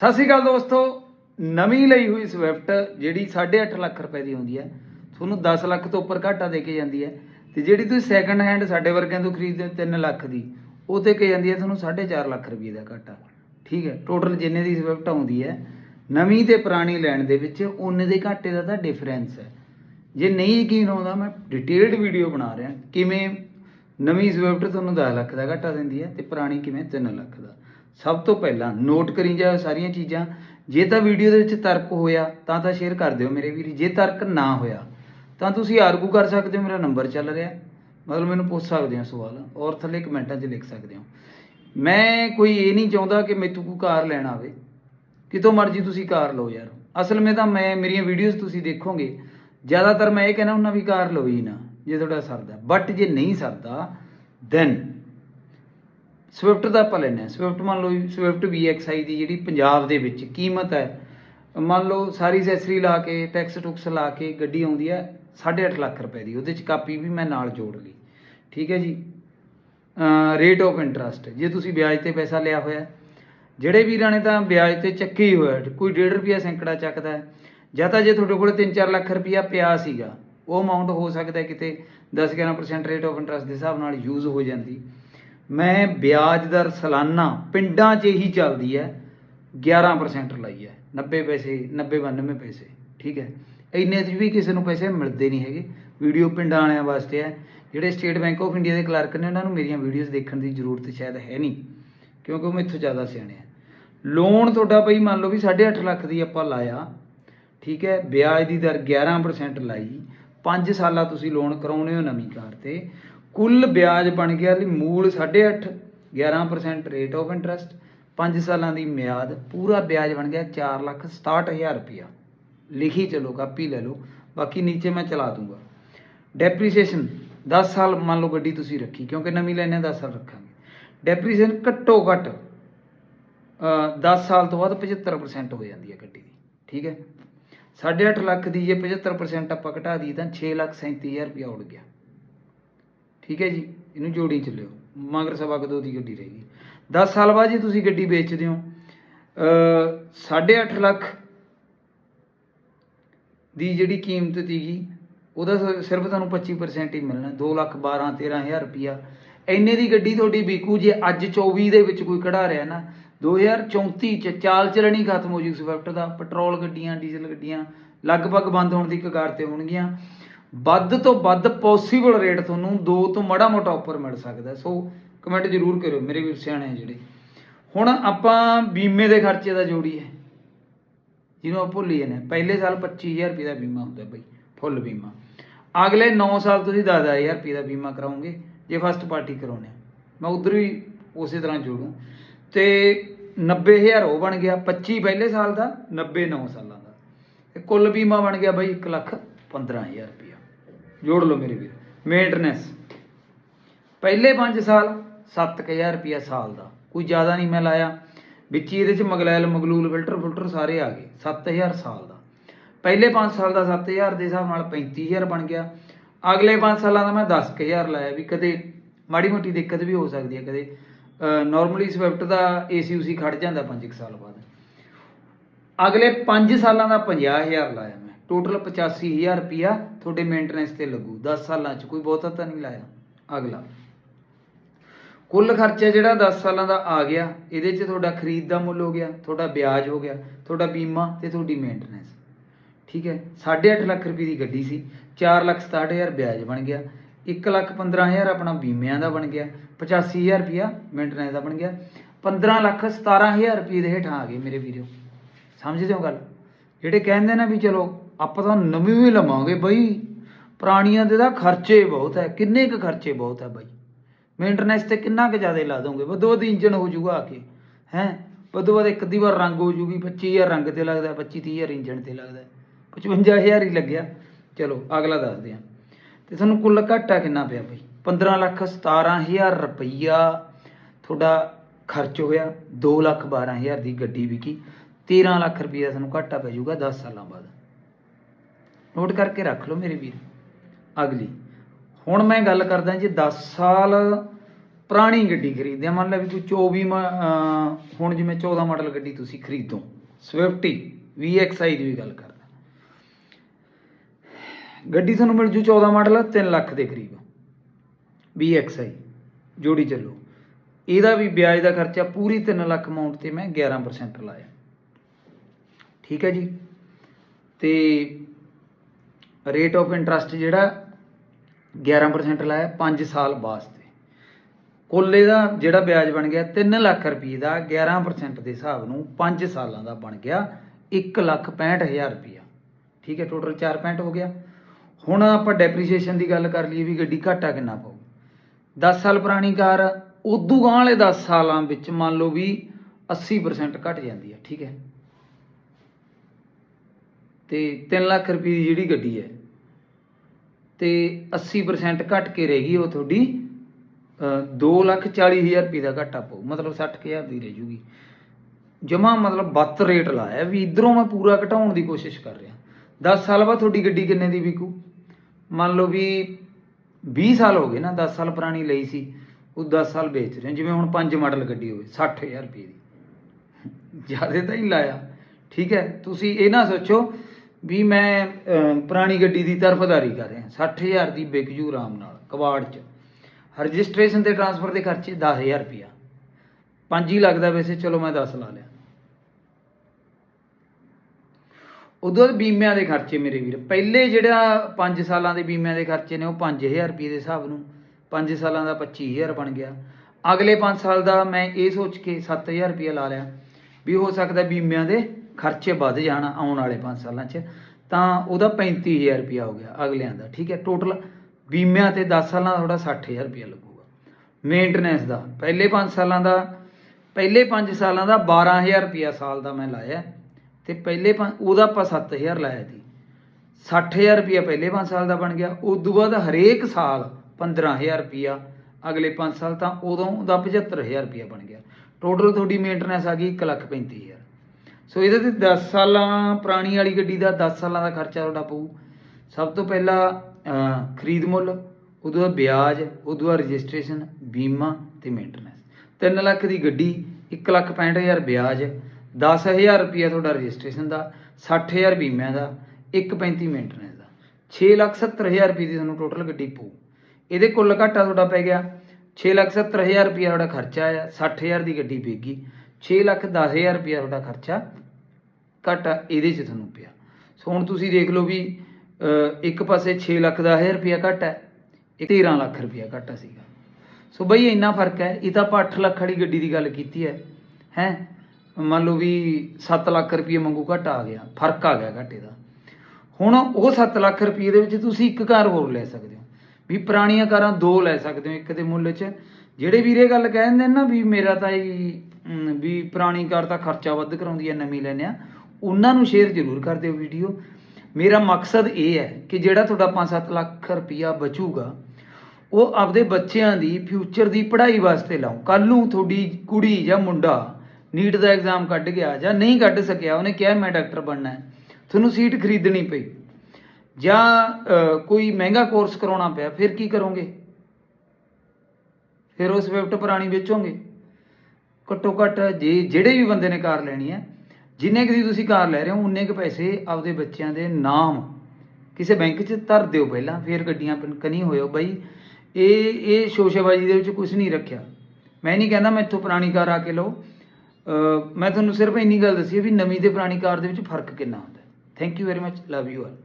ਸਤਿ ਸ਼੍ਰੀ ਅਕਾਲ ਦੋਸਤੋ। ਨਵੀਂ ਲਈ ਹੋਈ ਸਵਿਫਟ ਜਿਹੜੀ 8.5 ਲੱਖ ਰੁਪਏ ਦੀ ਆਉਂਦੀ ਹੈ। ਤੁਹਾਨੂੰ 10 ਲੱਖ ਤੋਂ ਉੱਪਰ ਘਾਟਾ ਦੇ ਕੇ ਜਾਂਦੀ ਹੈ। ਤੇ ਜਿਹੜੀ ਤੁਸੀਂ ਸੈਕੰਡ ਹੈਂਡ ਸਾਡੇ ਵਰਗਿਆਂ ਤੋਂ ਖਰੀਦਦੇ ਹੋ 3 ਲੱਖ ਦੀ, ਉਹ ਤੇ ਕੇ ਜਾਂਦੀ ਹੈ ਤੁਹਾਨੂੰ 4.5 ਲੱਖ ਰੁਪਏ ਦਾ ਘਾਟਾ। ਠੀਕ ਹੈ ਟੋਟਲ ਜਿੰਨੇ ਦੀ ਸਵਿਫਟ ਆਉਂਦੀ ਹੈ, ਨਵੀਂ ਤੇ ਪੁਰਾਣੀ ਲੈਣ ਦੇ ਵਿੱਚ ਉਹਨੇ ਦੇ ਘਾਟੇ ਦਾ ਤਾਂ ਡਿਫਰੈਂਸ ਹੈ। ਜੇ ਨਹੀਂ ਯਕੀਨ ਆਉਂਦਾ, ਮੈਂ ਡਿਟੇਲਡ ਵੀਡੀਓ ਬਣਾ ਰਿਹਾ। ਕਿਵੇਂ ਨਵੀਂ ਸਵਿਫਟ ਤੁਹਾਨੂੰ 10 ਲੱਖ ਦਾ ਘਾਟਾ ਦਿੰਦੀ ਹੈ ਤੇ ਪੁਰਾਣੀ ਕਿਵੇਂ 3 ਲੱਖ ਦਾ। ਸਭ ਤੋਂ ਪਹਿਲਾਂ ਨੋਟ ਕਰੀ ਜਾਓ ਸਾਰੀਆਂ ਚੀਜ਼ਾਂ। ਜੇ ਤਾਂ ਵੀਡੀਓ ਦੇ ਵਿੱਚ ਤਰਕ ਹੋਇਆ, ਤਾਂ ਤਾਂ ਸ਼ੇਅਰ ਕਰ ਦਿਓ ਮੇਰੇ ਵੀਰ ਜੇ। ਤਰਕ ਨਾ ਹੋਇਆ, ਤਾਂ ਤੁਸੀਂ ਆਰਗੂ ਕਰ ਸਕਦੇ ਹੋ, ਮੇਰਾ ਨੰਬਰ ਚੱਲ ਰਿਹਾ। ਮਤਲਬ ਮੈਨੂੰ ਪੁੱਛ ਸਕਦੇ ਹੋ ਸਵਾਲ, ਔਰ ਥੱਲੇ ਕਮੈਂਟਾਂ 'ਚ ਲਿਖ ਸਕਦੇ ਹੋ। ਮੈਂ ਕੋਈ ਇਹ ਨਹੀਂ ਚਾਹੁੰਦਾ ਕਿ ਮੈਥੋਂ ਕੋਈ ਕਾਰ ਲੈਣ ਆਵੇ। ਕਿਤੋਂ ਮਰਜ਼ੀ ਤੁਸੀਂ ਕਾਰ ਲਓ ਯਾਰ। ਅਸਲ ਵਿੱਚ ਤਾਂ, ਮੈਂ, ਮੇਰੀਆਂ ਵੀਡੀਓਜ਼ ਤੁਸੀਂ ਦੇਖੋਗੇ। ਜ਼ਿਆਦਾਤਰ ਮੈਂ ਇਹ ਕਹਿਣਾ ਹੁੰਦਾ ਵੀ ਕਾਰ ਲਓ ਹੀ ਨਾ, ਜੇ ਤੁਹਾਡਾ ਸਰਦਾ। ਬਟ ਜੇ ਨਹੀਂ ਸਰਦਾ ਦੈਨ ਸਵਿਫਟ ਦਾ ਆਪਾਂ ਲੈਂਦੇ ਹਾਂ। ਸਵਿਫਟ ਮੰਨ ਲਓ ਸਵਿਫਟ VXI ਦੀ ਜਿਹੜੀ ਪੰਜਾਬ ਦੇ ਵਿੱਚ ਕੀਮਤ ਹੈ, ਮੰਨ ਲਓ ਸਾਰੀ ਅਸੈਸਰੀ ਲਾ ਕੇ ਟੈਕਸ ਟੁਕਸ ਲਾ ਕੇ ਗੱਡੀ ਆਉਂਦੀ ਹੈ 8.5 ਲੱਖ ਰੁਪਏ ਦੀ। ਉਹਦੇ ਚ ਕਾਪੀ ਵੀ ਮੈਂ ਨਾਲ ਜੋੜ ਲਈ। ਠੀਕ ਹੈ ਜੀ? ਰੇਟ ਆਫ ਇੰਟਰਸਟ ਜੇ ਤੁਸੀਂ ਵਿਆਜ ਤੇ ਪੈਸਾ ਲਿਆ ਹੋਇਆ ਜਿਹੜੇ ਵੀਰਾਂ ਨੇ ਤਾਂ ਵਿਆਜ ਤੇ ਚੱਕੇ ਹੀ ਹੋਇਆ, ਕੋਈ 1.5 ਰੁਪਿਆ ਸੈਂਕੜਾ ਚੱਕਦਾ ਜਾਂ ਤਾਂ ਜੇ ਤੁਹਾਡੇ ਕੋਲ 3-4 ਲੱਖ ਰੁਪਿਆ ਪਿਆ ਸੀਗਾ, ਉਹ ਅਮਾਉਂਟ ਹੋ ਸਕਦਾ ਕਿਤੇ 10-11% ਰੇਟ ਆਫ ਇੰਟਰਸਟ ਦੇ ਹਿਸਾਬ ਨਾਲ ਯੂਜ਼ ਹੋ ਜਾਂਦੀ। ਮੈਂ ਵਿਆਜ ਦਰ ਸਾਲਾਨਾ ਪਿੰਡਾਂ 'ਚ ਹੀ ਚੱਲਦੀ ਹੈ 11% ਲਈ ਹੈ 90 ਪੈਸੇ 90 92 ਪੈਸੇ, ਠੀਕ ਹੈ। ਇੰਨੇ 'ਚ ਵੀ ਕਿਸੇ ਨੂੰ ਪੈਸੇ ਮਿਲਦੇ ਨਹੀਂ ਹੈਗੇ। ਵੀਡੀਓ ਪਿੰਡਾਂ ਵਾਲਿਆਂ ਵਾਸਤੇ ਹੈ। ਜਿਹੜੇ ਸਟੇਟ ਬੈਂਕ ਆਫ ਇੰਡੀਆ ਦੇ ਕਲਰਕ ਨੇ, ਉਹਨਾਂ ਨੂੰ ਮੇਰੀਆਂ ਵੀਡੀਓਜ਼ ਦੇਖਣ ਦੀ ਜ਼ਰੂਰਤ ਸ਼ਾਇਦ ਹੈ ਨਹੀਂ, ਕਿਉਂਕਿ ਉਹ ਮੈਥੋਂ ਜ਼ਿਆਦਾ ਸਿਆਣੇ ਆ। ਲੋਨ ਤੁਹਾਡਾ ਬਈ ਮੰਨ ਲਓ ਵੀ 8.5 ਲੱਖ ਦੀ ਆਪਾਂ ਲਾਇਆ, ਠੀਕ ਹੈ। ਵਿਆਜ ਦੀ ਦਰ 11% ਲਾਈ 5 ਸਾਲਾਂ ਤੁਸੀਂ ਲੋਨ ਕਰਾਉਣੇ ਹੋ ਨਵੀਂ ਕਾਰ ਤੇ। ਕੁੱਲ ਵਿਆਜ ਬਣ ਗਿਆ ਲਈ ਮੂਲ 8.5 11% ਰੇਟ ਆਫ ਇੰਟਰਸਟ 5 ਸਾਲਾਂ ਦੀ ਮਿਆਦ ਪੂਰਾ ਵਿਆਜ ਬਣ ਗਿਆ 4 ਲੱਖ 67000 ਰੁਪਇਆ। ਲਿਖੀ ਚਲੋ ਕਾਪੀ ਲੈ ਲਓ ਬਾਕੀ ਨੀਚੇ ਮੈਂ ਚਲਾ ਦੂੰਗਾ। ਡੈਪਰੀਸੀਏਸ਼ਨ 10 ਸਾਲ ਮੰਨ ਲਓ ਗੱਡੀ ਤੁਸੀਂ ਰੱਖੀ ਕਿਉਂਕਿ ਨਵੀਂ ਲੈਣੇ 10 ਸਾਲ ਰੱਖਾਂਗੇ। ਡੈਪਰੀਸੀਏਸ਼ਨ ਘੱਟੋ ਘੱਟ ਅ, 10 ਸਾਲ ਤੋਂ ਬਾਅਦ 75% ਹੋ ਜਾਂਦੀ ਹੈ ਗੱਡੀ ਦੀ ਠੀਕ ਹੈ? 8.5 ਲੱਖ ਦੀ ਜੇ 75% ਆਪਾਂ ਘਟਾ ਦਈਏ ਤਾਂ 6 ਲੱਖ 37000 ਰੁਪਇਆ ਉੜ ਗਿਆ। ਠੀਕ ਹੈ ਜੀ, ਇਹਨੂੰ ਜੋੜੀ ਚੱਲਿਓ ਮਗਰ ਸਵਾ ਕੁ ਦੋ ਦੀ ਗੱਡੀ ਰਹੇਗੀ? 10 ਸਾਲ ਬਾਅਦ ਜੇ ਤੁਸੀਂ ਗੱਡੀ ਵੇਚਦੇ ਹੋ। ਅ 8.5 ਲੱਖ ਦੀ ਜਿਹੜੀ ਕੀਮਤ ਸੀਗੀ, ਉਹਦਾ ਸ- ਸਿਰਫ ਤੁਹਾਨੂੰ 25% ਹੀ ਮਿਲਣਾ। 2 ਲੱਖ 12 13000 ਰੁਪਿਆ ਇੰਨੇ ਦੀ ਗੱਡੀ ਤੁਹਾਡੀ ਵਿਕੂ ਜੇ ਅੱਜ 24 ਦੇ ਵਿੱਚ ਕੋਈ ਕਢਾ ਰਿਹਾ ਨਾ 2034 ਚ ਚਾਲ ਚੱਲਣੀ ਖਤਮ ਹੋ ਜੂ ਸਵਿਫਟ ਦਾ। ਪੈਟਰੋਲ ਗੱਡੀਆਂ, ਡੀਜ਼ਲ ਗੱਡੀਆਂ ਲਗਭਗ ਬੰਦ ਹੋਣ ਦੀ ਕਗਾਰ ਤੇ ਹੋਣਗੀਆਂ। ਵੱਧ ਤੋਂ ਵੱਧ ਪੋਸੀਬਲ ਰੇਟ ਤੁਹਾਨੂੰ ਦੋ ਤੋਂ ਮਾੜਾ ਮੋਟਾ ਉੱਪਰ ਮਿਲ ਸਕਦਾ ਸੋ ਕਮੈਂਟ ਜ਼ਰੂਰ ਕਰਿਓ ਮੇਰੇ ਵੀਰ ਸਿਆਣੇ ਆ ਜਿਹੜੇ। ਹੁਣ ਆਪਾਂ ਬੀਮੇ ਦੇ ਖਰਚੇ ਦਾ ਜੋੜੀਏ ਜਿਹਨੂੰ ਆਪਾਂ ਭੁੱਲੀ ਜਾਂਦੇ ਹਾਂ। ਪਹਿਲੇ ਸਾਲ 25000 ਰੁਪਏ ਦਾ ਬੀਮਾ ਹੁੰਦਾ ਬਈ, ਫੁੱਲ ਬੀਮਾ। ਅਗਲੇ 9 ਸਾਲ ਤੁਸੀਂ 10000 ਰੁਪਏ ਦਾ ਬੀਮਾ ਕਰਾਉਂਗੇ ਜੇ ਫਸਟ ਪਾਰਟੀ ਕਰਾਉਣੇ ਆ। ਮੈਂ ਉਧਰ ਵੀ ਉਸੇ ਤਰ੍ਹਾਂ ਜੋੜੂ। ਤੇ 90000 ਉਹ ਬਣ ਗਿਆ 25 ਪਹਿਲੇ ਸਾਲ ਦਾ 90 9 ਸਾਲਾਂ ਦਾ। ਤੇ ਕੁੱਲ ਬੀਮਾ ਬਣ ਗਿਆ ਬਈ 1 ਲੱਖ 15000 ਰੁਪਇਆ ਜੋੜ ਲਓ ਮੇਰੇ ਵੀਰ। ਮੇਨਟੇਨੈਂਸ ਪਹਿਲੇ 5 ਸਾਲ 7000 ਰੁਪਇਆ ਸਾਲ ਦਾ। ਕੋਈ ਜ਼ਿਆਦਾ ਨਹੀਂ ਮੈਂ ਲਾਇਆ। ਵਿੱਚ ਇਹਦੇ ਚ ਮਗਲੈਲ, ਮਗਲੂਲ, ਫਿਲਟਰ ਫਿਲਟਰ ਸਾਰੇ ਆ ਗਏ। 7000 ਸਾਲ ਦਾ। ਪਹਿਲੇ 5 ਸਾਲ ਦਾ 7000 ਦੇ ਹਿਸਾਬ ਨਾਲ 35000 ਬਣ ਗਿਆ। ਅਗਲੇ 5 ਸਾਲਾਂ ਦਾ ਮੈਂ 10000 ਲਾਇਆ ਵੀ ਕਦੇ ਮਾੜੀ ਮੋਟੀ ਦਿੱਕਤ ਵੀ ਹੋ ਸਕਦੀ ਹੈ ਕਦੇ। ਨਾਰਮਲੀ ਸਵਿਫਟ ਦਾ ਏਸੀ ਉਸੀ ਖੜ ਜਾਂਦਾ 5 ਸਾਲ ਬਾਅਦ। ਅਗਲੇ 5 ਸਾਲਾਂ ਦਾ 50000 ਲਾਇਆ ਮੈਂ। ਟੋਟਲ 85000 ਰੁਪਿਆ ਤੁਹਾਡੇ ਮੇਨਟੇਨੈਂਸ ਤੇ ਲੱਗੂ। 10 ਸਾਲਾਂ ਚ, ਕੋਈ ਬਹੁਤਾ ਤਾਂ ਨਹੀਂ ਲਾਇਆ। ਅਗਲਾ। ਕੁੱਲ ਖਰਚਾ ਜਿਹੜਾ 10 ਸਾਲਾਂ ਦਾ ਆ ਗਿਆ, ਇਹਦੇ 'ਚ ਤੁਹਾਡਾ ਖਰੀਦ ਦਾ ਮੁੱਲ ਹੋ ਗਿਆ, ਤੁਹਾਡਾ ਵਿਆਜ ਹੋ ਗਿਆ, ਤੁਹਾਡਾ ਬੀਮਾ ਤੇ ਤੁਹਾਡੀ ਮੇਨਟੇਨੈਂਸ ਠੀਕ ਹੈ? 8.5 ਲੱਖ ਰੁਪਏ ਦੀ ਗੱਡੀ ਸੀ 4 ਲੱਖ 67000 ਵਿਆਜ ਬਣ ਗਿਆ 1 ਲੱਖ 15000 ਆਪਣਾ ਬੀਮਿਆਂ ਦਾ ਬਣ ਗਿਆ 85000 ਰੁਪਿਆ ਮੇਨਟੇਨੈਂਸ ਦਾ ਬਣ ਗਿਆ 15 ਲੱਖ 17000 ਰੁਪਏ ਦੇ ਹੇਠਾਂ ਆ ਗਏ ਮੇਰੇ ਵੀਰੋ। ਸਮਝਦੇ ਹੋ ਗੱਲ? ਜਿਹੜੇ ਕਹਿੰਦੇ ਨਾ ਵੀ ਚਲੋ ਆਪਾਂ ਤਾਂ ਨਵੀਂ ਵੀ ਲਵਾਂਗੇ ਬਈ। ਪੁਰਾਣੀਆਂ ਦੇ ਤਾਂ ਖਰਚੇ ਬਹੁਤ ਹੈ, ਕਿੰਨੇ ਕੁ ਖਰਚੇ ਬਹੁਤ ਹੈ ਬਈ। ਮੇਨਟੇਨੈਂਸ ਤੇ ਕਿੰਨਾ ਕੁ ਜ਼ਿਆਦਾ ਲਾ ਦੋਗੇ? ਬਦੋ ਦੀ ਇੰਜਨ ਹੋ ਜੂਗਾ ਆ ਕੇ, ਹੈ? ਬਦੋ ਬਾਅਦ ਇੱਕ ਦੀ ਵਾਰ ਰੰਗ ਹੋ ਜੂਗੀ 25000 ਰੰਗ ਤੇ ਲੱਗਦਾ 25 30000 ਇੰਜਨ ਤੇ ਲੱਗਦਾ 55000 ਹੀ ਲੱਗਿਆ। ਚਲੋ, ਅਗਲਾ ਦੱਸਦੇ ਹਾਂ। ਤੇ ਤੁਹਾਨੂੰ ਕੁੱਲ ਘਾਟਾ ਕਿੰਨਾ ਪਿਆ ਬਈ? 15 ਲੱਖ 17000 ਰੁਪਈਆ ਤੁਹਾਡਾ ਖਰਚ ਹੋਇਆ। 2 ਲੱਖ 12000 ਦੀ ਗੱਡੀ ਵਿਕੀ। 13 ਲੱਖ ਰੁਪਈਆ ਤੁਹਾਨੂੰ ਘਾਟਾ ਪੈ ਜਾਊਗਾ 10 ਸਾਲਾਂ ਬਾਅਦ। ਨੋਟ ਕਰਕੇ ਰੱਖ ਲਓ ਮੇਰੇ ਵੀਰ। ਅਗਲੀ। ਹੁਣ ਮੈਂ ਗੱਲ ਕਰਦਾ ਜੀ 10 ਸਾਲ ਪੁਰਾਣੀ ਗੱਡੀ ਖਰੀਦਦੇ ਆ ਮੰਨ ਲਾ ਵੀ ਕੋਈ 24 ਮ- ਅਹ ਹੁਣ ਜਿਵੇਂ 14 ਮਾਡਲ ਗੱਡੀ ਤੁਸੀਂ ਖਰੀਦੋ। ਸਵਿਫਟੀ VXI ਦੀ ਵੀ ਗੱਲ ਕਰਦਾ। ਗੱਡੀ ਤੁਹਾਨੂੰ ਮਿਲ ਜੂ 14 ਮਾਡਲ 3 ਲੱਖ ਦੇ ਕਰੀਬ। VXI ਜੋੜੀ ਚੱਲੋ। ਇਹਦਾ ਵੀ ਵਿਆਜ ਦਾ ਖਰਚਾ ਪੂਰੀ 3 ਲੱਖ ਅਮਾਉਂਟ ਤੇ ਮੈਂ 11% ਲਾਇਆ। ਠੀਕ ਹੈ ਜੀ? ਤੇ ਰੇਟ ਆਫ ਇੰਟਰਸਟ ਜਿਹੜਾ 11% ਲਾਇਆ 5 ਸਾਲ ਵਾਸਤੇ। ਕੁੱਲ ਇਹਦਾ ਜਿਹੜਾ ਵਿਆਜ ਬਣ ਗਿਆ 3 ਲੱਖ ਰੁਪਏ ਦਾ 11% ਦੇ ਹਿਸਾਬ ਨੂੰ 5 ਸਾਲਾਂ ਦਾ ਬਣ ਗਿਆ 1 ਲੱਖ 65000 ਰੁਪਇਆ। ਠੀਕ ਹੈ ਟੋਟਲ 4.65 ਹੋ ਗਿਆ। ਹੁਣ ਆਪਾਂ ਡੈਪਰੀਸ਼ੀਏਸ਼ਨ ਦੀ ਗੱਲ ਕਰ ਲਈਏ ਵੀ ਗੱਡੀ ਘਾਟਾ ਕਿੰਨਾ ਪਊ। 10 ਸਾਲ ਪੁਰਾਣੀ ਕਾਰ, ਉਦੋਂ ਗਾਂ ਵਾਲੇ 10 ਸਾਲਾਂ ਵਿੱਚ ਮੰਨ ਲਓ ਵੀ 80% ਘਟ ਜਾਂਦੀ ਹੈ, ਠੀਕ ਹੈ। ਤੇ 3 ਲੱਖ ਰੁਪਏ ਦੀ ਜਿਹੜੀ ਗੱਡੀ ਹੈ, ਤੇ 80% ਘਟ ਕੇ ਰਹਿ ਗਈ ਉਹ ਤੁਹਾਡੀ 2 ਲੱਖ 40 ਹਜ਼ਾਰ ਰੁਪਏ ਦਾ ਘਾਟਾ ਪਊ, ਮਤਲਬ 60 ਹਜ਼ਾਰ ਦੀ ਰਹਿ ਜੂਗੀ। ਜਮਾ ਮਤਲਬ ਬੱਤ ਰੇਟ ਲਾਇਆ ਵੀ ਇਧਰੋਂ ਮੈਂ ਪੂਰਾ ਘਟਾਉਣ ਦੀ ਕੋਸ਼ਿਸ਼ ਕਰ ਰਿਹਾ। 10 ਸਾਲ ਬਾਅਦ ਤੁਹਾਡੀ ਗੱਡੀ ਕਿੰਨੇ ਦੀ ਵਿਕੂ? ਮੰਨ ਲਓ ਵੀ 20 ਸਾਲ ਹੋ ਗਏ ਨਾ 10 ਸਾਲ ਪੁਰਾਣੀ ਲਈ ਸੀ, ਉਹ 10 ਸਾਲ ਵੇਚ ਰਹੇ ਜਿਵੇਂ ਹੁਣ 5 ਮਾਡਲ ਗੱਡੀ ਹੋਵੇ 60000 ਰੁਪਏ ਦੀ। ਜ਼ਿਆਦਾ ਤਾਂ ਹੀ ਲਾਇਆ। ਠੀਕ ਹੈ, ਤੁਸੀਂ ਇਹ ਨਾ ਸੋਚੋ ਵੀ ਮੈਂ ਪੁਰਾਣੀ ਗੱਡੀ ਦੀ ਤਰਫਦਾਰੀ ਕਰ ਰਿਹਾ। 60000 ਦੀ ਵਿਕ ਜੂ ਆਰਾਮ ਨਾਲ, ਕਵਾੜ 'ਚ। ਰਜਿਸਟ੍ਰੇਸ਼ਨ ਤੇ ਟਰਾਂਸਫਰ ਦੇ ਖਰਚੇ 10000 ਰੁਪਇਆ। ਪੰਜ ਹੀ ਲੱਗਦਾ ਵੈਸੇ, ਚਲੋ ਮੈਂ 10 ਲਾ ਲਿਆ। ਉਦੋਂ ਬੀਮਿਆਂ ਦੇ ਖਰਚੇ ਮੇਰੇ ਵੀਰ, ਪਹਿਲੇ ਜਿਹੜਾ 5 ਸਾਲਾਂ ਦੇ ਬੀਮਿਆਂ ਦੇ ਖਰਚੇ ਨੇ, ਉਹ 5000 ਰੁਪਏ ਦੇ ਹਿਸਾਬ ਨੂੰ। 5 ਸਾਲਾਂ ਦਾ 25000 ਬਣ ਗਿਆ। ਅਗਲੇ 5 ਸਾਲ ਦਾ ਮੈਂ ਇਹ ਸੋਚ ਕੇ 7000 ਰੁਪਏ ਲਾ ਲਿਆ ਵੀ ਹੋ ਸਕਦਾ ਬੀਮਿਆਂ ਦੇ ਖਰਚੇ ਵੱਧ ਜਾਣ ਆਉਣ ਵਾਲੇ 5 ਸਾਲਾਂ 'ਚ, ਤਾਂ ਉਹਦਾ 35000 ਰੁਪਏ ਹੋ ਗਿਆ ਅਗਲਿਆਂ ਦਾ, ਠੀਕ ਹੈ? ਟੋਟਲ ਬੀਮਿਆਂ ਤੇ 10 ਸਾਲਾਂ ਦਾ ਥੋੜਾ 60000 ਰੁਪਏ ਲੱਗੂਗਾ। ਮੇਨਟੇਨੈਂਸ ਦਾ, ਪਹਿਲੇ 5 ਸਾਲਾਂ ਦਾ, ਪਹਿਲੇ 5 ਸਾਲਾਂ ਦਾ 12000 ਰੁਪਿਆ ਸਾਲ ਦਾ ਮੈਂ ਲਾਇਆ ਤੇ ਪਹਿਲੇ ਪੰਜ- ਉਹਦਾ ਆਪਾਂ 7000 ਲਾਇਆ ਸੀ। 60000 ਰੁਪਿਆ ਪਹਿਲੇ 5 ਸਾਲ ਦਾ ਬਣ ਗਿਆ ਉਸ ਤੋਂ ਬਾਅਦ ਹਰੇਕ ਸਾਲ 15000 ਰੁਪਿਆ ਅਗਲੇ 5 ਸਾਲ ਤਾਂ ਉਦੋਂ ਦਾ 75000 ਰੁਪਿਆ ਬਣ ਗਿਆ। ਟੋਟਲ ਤੁਹਾਡੀ ਮੇਨਟੇਨੈਂਸ ਆ ਗਈ 135000 ਸੋ ਇਹਦੇ ਤੇ 10 ਸਾਲਾਂ, ਪੁਰਾਣੀ ਵਾਲੀ ਗੱਡੀ ਦਾ 10 ਸਾਲਾਂ ਦਾ ਖਰਚਾ ਤੁਹਾਡਾ ਪਊ। ਸਭ ਤੋਂ ਪਹਿਲਾਂ ਖਰੀਦ ਮੁੱਲ, ਉਦੋਂ ਬਾਅਦ ਵਿਆਜ, ਉਦੋਂ ਬਾਅਦ ਰਜਿਸਟ੍ਰੇਸ਼ਨ, ਬੀਮਾ ਤੇ ਮੇਨਟੇਨੈਂਸ 3 ਲੱਖ ਦੀ ਗੱਡੀ 1 ਲੱਖ 65000 ਵਿਆਜ 10000 ਰੁਪਿਆ ਤੁਹਾਡਾ ਰਜਿਸਟ੍ਰੇਸ਼ਨ ਦਾ 60000 ਬੀਮਿਆਂ ਦਾ 135 ਮੇਨਟੇਨੈਂਸ ਦਾ। 6 ਲੱਖ 70000 ਰੁਪਏ ਦੀ ਤੁਹਾਨੂੰ ਟੋਟਲ ਗੱਡੀ ਪਊ। ਇਹਦੇ ਕੁੱਲ ਘਾਟਾ ਤੁਹਾਡਾ ਪੈ ਗਿਆ। 6 ਲੱਖ 70000 ਰੁਪਿਆ ਤੁਹਾਡਾ ਖਰਚਾ ਆਇਆ 60000 ਦੀ ਗੱਡੀ ਵਿਕ ਗਈ। 6 ਲੱਖ 10000 ਰੁਪਿਆ ਤੁਹਾਡਾ ਖਰਚਾ ਘਾਟਾ ਇਹਦੇ 'ਚ ਤੁਹਾਨੂੰ ਪਿਆ। ਸੋ ਹੁਣ ਤੁਸੀਂ ਦੇਖ ਲਓ ਵੀ ਇੱਕ ਪਾਸੇ 6 ਲੱਖ ਦਾ ਹਜ਼ਾਰ ਰੁਪਿਆ ਘੱਟ ਹੈ ਇੱਕ 13 ਲੱਖ ਰੁਪਿਆ ਘੱਟ ਸੀਗਾ। ਸੋ ਬਈ ਇੰਨਾ ਫ਼ਰਕ ਹੈ, ਇਹ ਤਾਂ ਆਪਾਂ 8 ਲੱਖ ਵਾਲੀ ਗੱਡੀ ਦੀ ਗੱਲ ਕੀਤੀ ਹੈ ਹੈ? ਮੰਨ ਲਓ ਵੀ 7 ਲੱਖ ਰੁਪਏ ਮੰਗੂ ਘੱਟ ਆ ਗਿਆ, ਫ਼ਰਕ ਆ ਗਿਆ ਘਾਟੇ ਦਾ ਹੁਣ ਉਹ 7 ਲੱਖ ਰੁਪਏ ਦੇ ਵਿੱਚ ਤੁਸੀਂ ਇੱਕ ਕਾਰ ਹੋਰ ਲੈ ਸਕਦੇ ਹੋ। ਵੀ ਪੁਰਾਣੀਆਂ ਕਾਰਾਂ ਦੋ ਲੈ ਸਕਦੇ ਹੋ ਇੱਕ ਦੇ ਮੁੱਲ 'ਚ। ਜਿਹੜੇ ਵੀਰੇ ਗੱਲ ਕਹਿੰਦੇ ਨੇ ਨਾ ਵੀ ਮੇਰਾ ਤਾਂ ਇਹ ਵੀ ਪੁਰਾਣੀ ਕਾਰ ਤਾਂ ਖਰਚਾ ਵੱਧ ਕਰਾਉਂਦੀ ਹੈ, ਨਵੀਂ ਲੈਂਦੇ ਆ ਉਹਨਾਂ ਨੂੰ ਸ਼ੇਅਰ ਜ਼ਰੂਰ ਕਰ ਦਿਓ ਵੀਡੀਓ ਮੇਰਾ ਮਕਸਦ ਇਹ ਹੈ ਕਿ ਜਿਹੜਾ ਤੁਹਾਡਾ 5-7 ਲੱਖ ਰੁਪਇਆ ਬਚੂਗਾ, ਉਹ ਆਪਦੇ ਬੱਚਿਆਂ ਦੀ ਫਿਊਚਰ ਦੀ ਪੜ੍ਹਾਈ ਵਾਸਤੇ ਲਾਓ। ਕੱਲ ਨੂੰ ਤੁਹਾਡੀ ਕੁੜੀ ਜਾਂ ਮੁੰਡਾ ਨੀਟ ਦਾ ਐਗਜ਼ਾਮ ਕੱਢ ਗਿਆ ਜਾਂ ਨਹੀਂ ਕੱਢ ਸਕਿਆ, ਉਹਨੇ ਕਿਹਾ ਮੈਂ ਡਾਕਟਰ ਬਣਨਾ ਹੈ। ਤੁਹਾਨੂੰ ਸੀਟ ਖਰੀਦਣੀ ਪਈ। ਜਾਂ ਕੋਈ ਮਹਿੰਗਾ ਕੋਰਸ ਕਰਾਉਣਾ ਪਿਆ, ਫਿਰ ਕੀ ਕਰੋਗੇ? ਫਿਰ ਉਹ ਸਵਿਫਟ ਪੁਰਾਣੀ ਵੇਚੋਗੇ? ਘੱਟੋ ਘੱਟ ਜੇ ਜਿਹੜੇ ਵੀ ਬੰਦੇ ਨੇ ਕਾਰ ਲੈਣੀ ਹੈ, ਜਿੰਨੇ ਕੁ ਦੀ ਤੁਸੀਂ ਕਾਰ ਲੈ ਰਹੇ ਹੋ, ਉਨੇ ਕੁ ਪੈਸੇ ਆਪਦੇ ਬੱਚਿਆਂ ਦੇ ਨਾਮ ਕਿਸੇ ਬੈਂਕ 'ਚ ਧਰ ਦਿਓ ਪਹਿਲਾਂ, ਫਿਰ ਗੱਡੀਆਂ ਪਨ- ਕਨੀ ਹੋਇਓ। ਬਾਈ ਇਹ ਇਹ ਸ਼ੋਸ਼ੇਬਾਜ਼ੀ ਦੇ ਵਿੱਚ ਕੁਝ ਨਹੀਂ ਰੱਖਿਆ। ਮੈਂ ਨਹੀਂ ਕਹਿੰਦਾ ਮੈਂ ਇੱਥੋਂ ਪੁਰਾਣੀ ਕਾਰ ਆ ਕੇ ਲਓ। ਮੈਂ ਤੁਹਾਨੂੰ ਸਿਰਫ ਇੰਨੀ ਗੱਲ ਦੱਸੀ ਵੀ ਨਵੀਂ ਤੇ ਪੁਰਾਣੀ ਕਾਰ ਦੇ ਵਿੱਚ ਫ਼ਰਕ ਕਿੰਨਾ ਹੁੰਦਾ thank you very much love you all